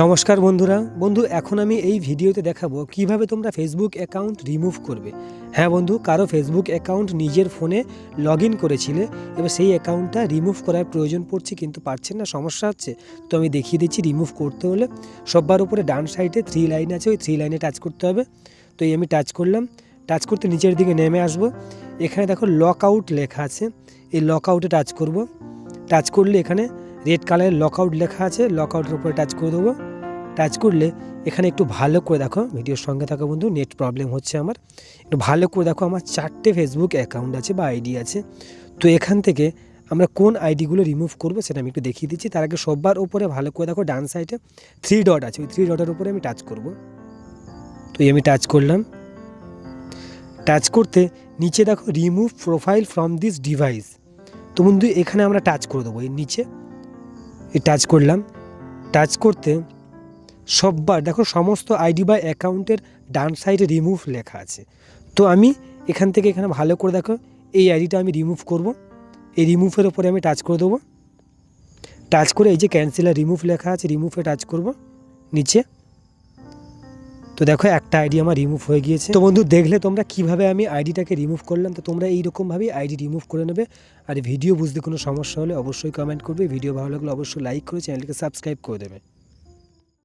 নমস্কার বন্ধুরা। বন্ধু, এখন আমি এই ভিডিওতে দেখাবো কীভাবে তোমরা ফেসবুক অ্যাকাউন্ট রিমুভ করবে। হ্যাঁ বন্ধু, কারও ফেসবুক অ্যাকাউন্ট নিজের ফোনে লগ ইন করেছিলে, এবার সেই অ্যাকাউন্টটা রিমুভ করার প্রয়োজন পড়ছে কিন্তু পারছেন না, সমস্যা হচ্ছে? তো আমি দেখিয়ে দিচ্ছি রিমুভ করতে হলে। সবার উপরে ডান সাইডে থ্রি লাইন আছে, ওই থ্রি লাইনে টাচ করতে হবে। তো এই আমি টাচ করলাম। টাচ করতে নিচের দিকে নেমে আসব। এখানে দেখো লক আউট লেখা আছে। এই লক আউটে টাচ করব। টাচ করলে এখানে রেড কালারের লক আউট লেখা আছে লক আউটের উপরে টাচ করে দেবো। টাচ করলে এখানে একটু ভালো করে দেখো, ভিডিওর সঙ্গে থাকো বন্ধু নেট প্রবলেম হচ্ছে আমার। একটু ভালো করে দেখো, আমার চারটে ফেসবুক অ্যাকাউন্ট আছে বা আইডি আছে। তো এখান থেকে আমরা কোন আইডিগুলো রিমুভ করব সেটা আমি একটু দেখিয়ে দিচ্ছি। তার আগে সববার উপরে ভালো করে দেখো, ডান সাইডে থ্রি ডট আছে, ওই থ্রি ডটের উপরে আমি টাচ করব। তো আমি টাচ করলাম। টাচ করতে নিচে দেখো remove profile from this device তো বন্ধু, এখানে আমরা টাচ করে দেবো এর নিচে। টাচ করলাম। টাচ করতে সববার, দেখো সমস্ত আইডি বা অ্যাকাউন্টের ডান সাইডে রিমুভ লেখা আছে। তো আমি এখান থেকে এখানে ভালো করে দেখো, এই আইডিটা আমি রিমুভ করব। এই রিমুভের ওপরে আমি টাচ করে দেবো। টাচ করে এই যে ক্যান্সেলার রিমুভ লেখা আছে রিমুভে টাচ করব। নিচে। তো দেখো, একটা আইডি আমার রিমুভ হয়ে গিয়েছে। তো বন্ধু, দেখলে তোমরা কীভাবে আমি আইডিটাকে রিমুভ করলাম? তো তোমরা এইরকমভাবেই আইডি রিমুভ করে নেবে। আর ভিডিও বুঝতে কোনো সমস্যা হলে অবশ্যই কমেন্ট করবে। ভিডিও ভালো লাগলে অবশ্যই লাইক করে চ্যানেলকে সাবস্ক্রাইব করে দেবে।